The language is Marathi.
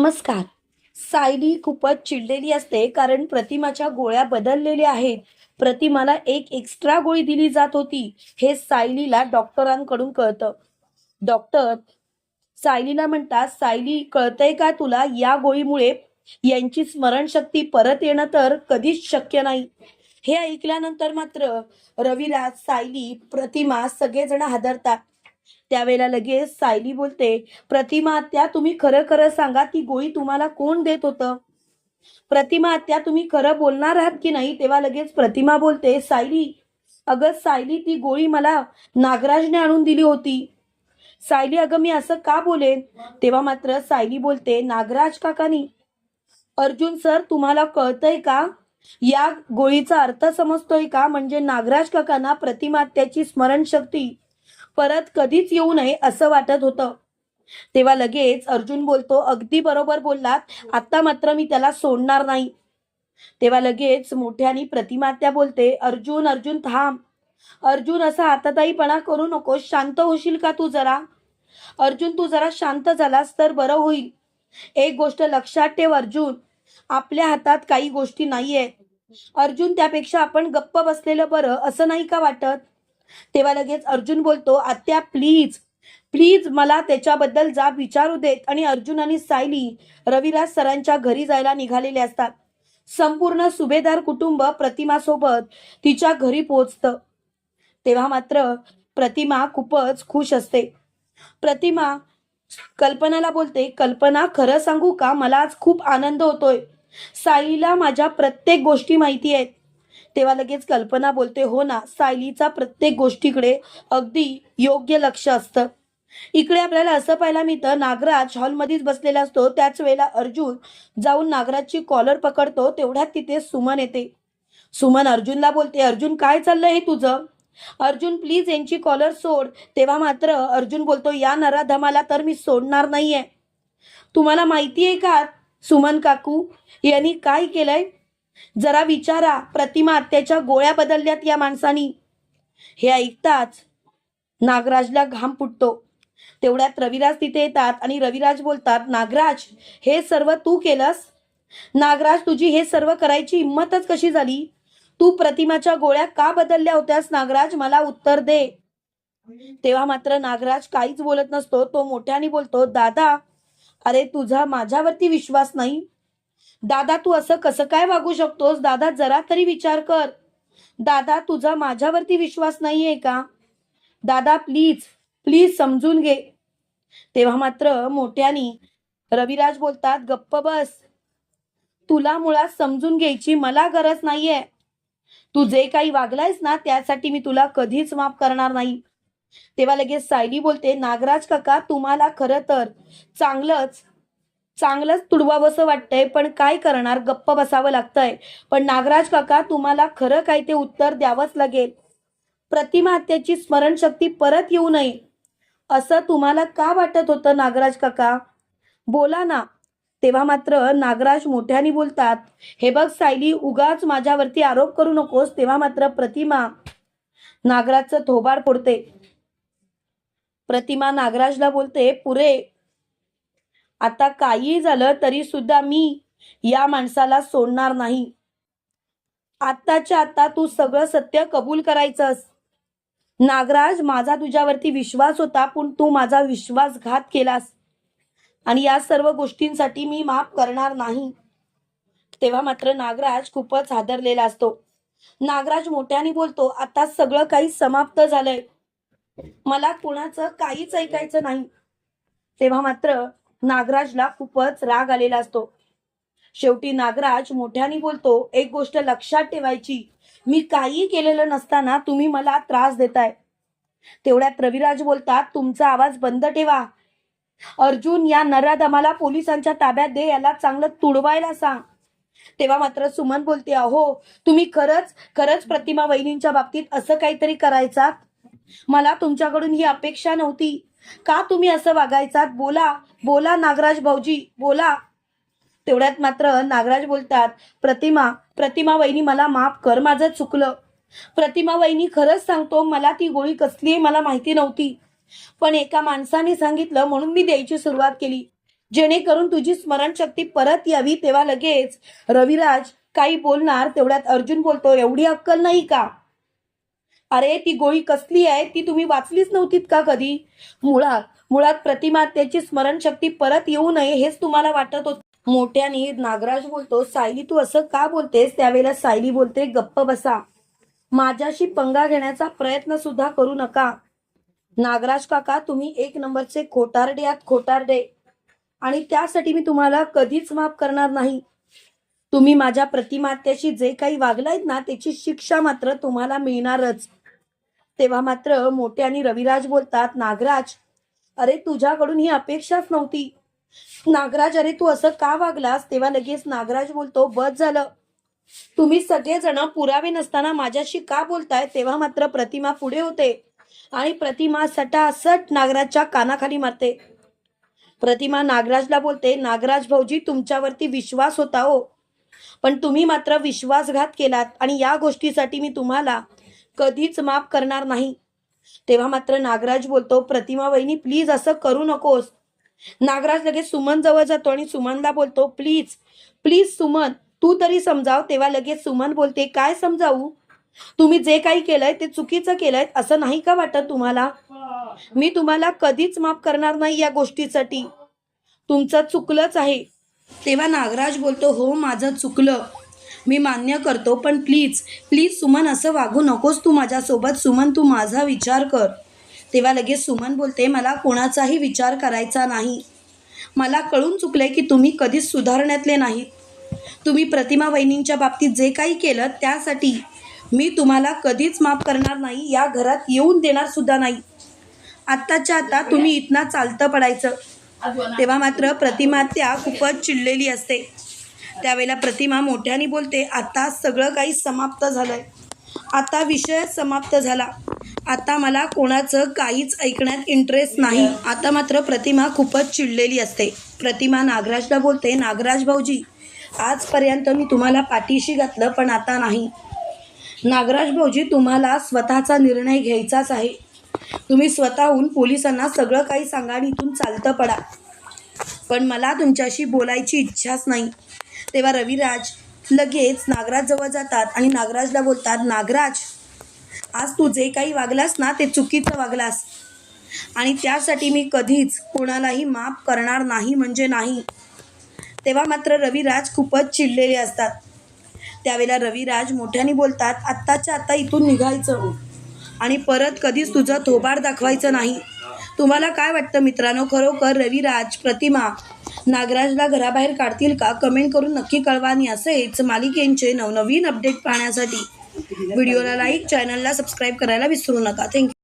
नमस्कार. सायली खूपच चिडलेली असते कारण प्रतिमाच्या गोळ्या बदललेल्या आहेत. प्रतिमाला एक एक्स्ट्रा गोळी दिली जात होती. हे सायलीला डॉक्टरांकडून कळतं. डॉक्टर सायलीला म्हणतात सायली कळतंय का तुला या गोळीमुळे यांची स्मरणशक्ती परत येणं तर कधीच शक्य नाही. हे ऐकल्यानंतर मात्र रविराज सायली प्रतिमा सगळेजण हादरतात. त्यावेळेला लगेच सायली बोलते प्रतिमा आत्या तुम्ही खरं खरं सांगा ती गोळी तुम्हाला कोण देत होतं? प्रतिमा आत्या तुम्ही खरं बोलणार आहात की नाही? तेव्हा लगेच प्रतिमा बोलते सायली अगं सायली ती गोळी मला नागराजने आणून दिली होती. सायली अगं मी असं का बोलेन? तेव्हा मात्र सायली बोलते नागराज काकानी अर्जुन सर तुम्हाला कळतंय का? या गोळीचा अर्थ समजतोय का? म्हणजे नागराज काकांना प्रतिमा स्मरण स्मरणशक्ती परत कधीच येऊ नये असं वाटत होतं. तेव्हा लगेच अर्जुन बोलतो अगदी बरोबर बोललात. आता मात्र मी त्याला सोडणार नाही. तेव्हा लगेच मोठ्यानी प्रतिमा त्या बोलते अर्जुन अर्जुन थांब. अर्जुन असा हाताताईपणा करू नको शांत होशील का तू जरा? अर्जुन तू जरा शांत झालास तर बरं होईल. एक गोष्ट लक्षात ठेव अर्जुन. आपल्या हातात काही गोष्टी नाहीये अर्जुन त्यापेक्षा आपण गप्प बसलेलं बरं असं नाही का वाटत? तेव्हा लगेच अर्जुन बोलतो आत्या प्लीज प्लीज मला त्याच्याबद्दल जाब विचारू देत. आणि अर्जुन आणि सायली रविराज सरांच्या घरी जायला निघालेले असतात. संपूर्ण सुभेदार कुटुंब प्रतिमासोबत तिच्या घरी पोहोचतं. तेव्हा मात्र प्रतिमा खूपच खुश असते. प्रतिमा कल्पनाला बोलते कल्पना खरं सांगू का? मला आज खूप आनंद होतोय. साईला माझ्या प्रत्येक गोष्टी माहिती आहेत. तेव्हा लगेच कल्पना बोलते हो ना सायलीचा प्रत्येक गोष्टीकडे अगदी योग्य लक्ष असतं. इकडे आपल्याला असं पाहायला मिळतं नागराज हॉलमध्येच बसलेला असतो त्याच वेळेला अर्जुन जाऊन नागराजची कॉलर पकडतो तेवढ्यात तिथे सुमन येते. सुमन अर्जुनला बोलते अर्जुन काय चाललंय हे तुझं? अर्जुन प्लीज यांची कॉलर सोड. तेव्हा मात्र अर्जुन बोलतो या नराधमाला तर मी सोडणार नाहीये. तुम्हाला माहिती आहे का सुमन काकू? यांनी काय केलंय? जरा विचारा प्रतिमा आत्याच्या गोळ्या बदलल्यात या माणसानी. हे ऐकताच नागराजला घाम फुटतो. तेवढ्यात रविराज तिथे येतात आणि रविराज बोलतात नागराज हे सर्व तू केलंस? नागराज तुझी हे सर्व करायची हिंमतच कशी झाली? तू प्रतिमाच्या गोळ्या का बदलल्या होत्यास नागराज? मला उत्तर दे. तेव्हा मात्र नागराज काहीच बोलत नसतो तो मोठ्याने बोलतो दादा अरे तुझा माझ्यावरती विश्वास नाही. दादा तू असं कसं काय वागू शकतोस? दादा जरा तरी विचार कर. दादा तुझा माझ्यावरती विश्वास नाहीये का? दादा प्लीज प्लीज समजून घे. तेव्हा मात्र मोठ्यानी रविराज बोलतात गप्प बस. तुला मुळात समजून घ्यायची मला गरज नाहीये. तू जे काही वागलायस ना त्यासाठी मी तुला कधीच माफ करणार नाही. तेव्हा लगेच सायली बोलते नागराज काका तुम्हाला खरं तर चांगलंच चांगलंच तुडवावंसं वाटतंय पण काय करणार? गप्प बसावं लागतंय. पण नागराज काका तुम्हाला खरं काय ते उत्तर द्यावंच लागेल. प्रतिमा हत्याची स्मरणशक्ती परत येऊ नये. असं तुम्हाला का वाटत होतं नागराज काका? बोला ना. तेव्हा मात्र नागराज मोठ्याने बोलतात हे बघ सायली उगाच माझ्यावरती आरोप करू नकोस. तेव्हा मात्र प्रतिमा नागराजचं थोबाड फोडते. प्रतिमा नागराजला बोलते पुरे आता काही झालं तरी सुद्धा मी या माणसाला सोडणार नाही. आत्ताच्या आता तू सगळं सत्य कबूल करायचंस. नागराज माझा तुझ्यावरती विश्वास होता पण तू माझा विश्वासघात केलास. आणि या सर्व गोष्टींसाठी मी माफ करणार नाही. तेव्हा मात्र नागराज खूपच हादरलेला असतो. नागराज मोठ्याने बोलतो आता सगळं काही समाप्त झालंय. मला कुणाचं काहीच ऐकायचं नाही. तेव्हा मात्र नागराजला खूपच राग आलेला असतो. शेवटी नागराज मोठ्याने बोलतो एक गोष्ट लक्षात ठेवायची. मी काही केलेलं नसताना तुम्ही मला त्रास देताय. तेवढ्यात रविराज बोलतात तुमचा आवाज बंद ठेवा. अर्जुन या नराधमाला पोलिसांच्या ताब्यात दे याला चांगलं तुडवायला सांग. तेव्हा मात्र सुमन बोलते अहो तुम्ही खरंच खरंच प्रतिमा वहिनींच्या बाबतीत असं काहीतरी करायचात? मला तुमच्याकडून ही अपेक्षा नव्हती. का तुम्ही असं वागायचात? बोला बोला नागराज भाऊजी बोला. तेवढ्यात मात्र नागराज बोलतात प्रतिमा प्रतिमा वहिनी मला माफ कर माझं चुकलं. प्रतिमा वहिनी खरंच सांगतो मला ती गोळी कसली आहे मला माहिती नव्हती. पण एका माणसाने सांगितलं म्हणून मी द्यायची सुरुवात केली. जेणेकरून तुझी स्मरणशक्ती परत यावी तेव्हा लगेच. रविराज काही बोलणार तेवढ्यात अर्जुन बोलतो एवढी अक्कल नाही का? अरे ती गोळी कसली आहे? ती तुम्ही वाचलीच नव्हतीत का कधी? मुळात मुळात प्रतिमा त्याची स्मरणशक्ती परत येऊ नये हेच तुम्हाला वाटत होत. मोठ्याने नागराज बोलतो सायली तू असं का बोलतेस? त्यावेळेला सायली बोलते गप्प बसा. माझ्याशी पंगा घेण्याचा प्रयत्न सुद्धा करू नका. नागराज काका तुम्ही एक नंबरचे खोटारडे आहात खोटारडे. आणि त्यासाठी मी तुम्हाला कधीच माफ करणार नाही. तुम्ही माझ्या प्रतिमात्याशी जे काही वागलायत ना त्याची शिक्षा मात्र तुम्हाला मिळणारच. तेव्हा मात्र मोठे आणि रविराज बोलतात नागराज अरे तुझ्याकडून ही अपेक्षाच नव्हती. नागराज अरे तू असं का वागलास? तेव्हा लगेच नागराज बोलतो बस झालं. तुम्ही सगळेजण पुरावे नसताना माझ्याशी का बोलताय? तेव्हा मात्र प्रतिमा पुढे होते आणि प्रतिमा सटासट नागराजच्या कानाखाली मारते. प्रतिमा नागराजला बोलते नागराज भाऊजी तुमच्यावरती विश्वास होता हो. पण तुम्ही मात्र विश्वासघात केलात आणि या गोष्टीसाठी मी तुम्हाला कधीच माफ करणार नाही. तेव्हा मात्र नागराज बोलतो प्रतिमा वहिनी प्लीज असं करू नकोस. नागराज लगेच सुमन जवळ जातो आणि सुमनला बोलतो प्लीज प्लीज सुमन तू तरी समजाव. तेव्हा लगेच सुमन बोलते काय समजावू? तुम्ही जे काही केलंय ते चुकीचं केलंय असं नाही का वाटत तुम्हाला? मी तुम्हाला कधीच माफ करणार नाही या गोष्टीसाठी. तुमचं चुकलंच आहे. तेव्हा नागराज बोलतो हो माझं चुकलं. मी मान्य करतो पण प्लीज प्लीज सुमन असं वागू नकोस तू माझ्यासोबत. सुमन तू माझा विचार कर. तेव्हा लगेच सुमन बोलते मला कोणाचाही विचार करायचा नाही. मला कळून चुकलंय की तुम्ही कधीच सुधारण्यातले नाहीत. तुम्ही प्रतिमा वहिनींच्या बाबतीत जे काही केलं त्यासाठी मी तुम्हाला कधीच माफ करणार नाही या घरात येऊन देणार सुद्धा नाही. आत्ताच्या आता तुम्ही इथना चालतं पडायचं. तेव्हा मात्र प्रतिमा त्या खूपच चिडलेली असते. त्यावेळेला प्रतिमा मोठ्याने बोलते आता सगळं काही समाप्त झालं आहे आता विषय समाप्त झाला. आता मला कोणाचं काहीच ऐकण्यात इंटरेस्ट नाही. आता मात्र प्रतिमा खूपच चिडलेली असते. प्रतिमा नागराजला बोलते नागराज भाऊजी आजपर्यंत मी तुम्हाला पाठीशी घातलं पण आता नाही. नागराज भाऊजी तुम्हाला स्वतःचा निर्णय घ्यायचाच आहे. तुम्ही स्वतःहून पोलिसांना सगळं काही सांगा आणि इथून चालतं पडा. पण मला तुमच्याशी बोलायची इच्छाच नाही. तेव्हा रविराज लगेच नागराजजवळ जातात आणि नागराजला बोलतात नागराज आज तू जे काही वागलास ना ते चुकीचं वागलास. आणि त्यासाठी मी कधीच कोणालाही माफ करणार नाही म्हणजे नाही. तेव्हा मात्र रविराज खूपच चिडलेले असतात. त्यावेळेला रविराज मोठ्याने बोलतात आत्ताच्या आत्ता इथून निघायचं. आणि परत कधीच तुझं थोबाड दाखवायचं नाही. तुम्हाला काय वाटतं मित्रांनो? खरोखर रविराज प्रतिमा नागराजला घराबाहेर काढतील का? कमेंट करून नक्की कळवा आणि असेच मालिकेंचे नवनवीन अपडेट पाहण्यासाठी व्हिडिओला लाईक चॅनलला सबस्क्राईब करायला विसरू नका. थँक्यू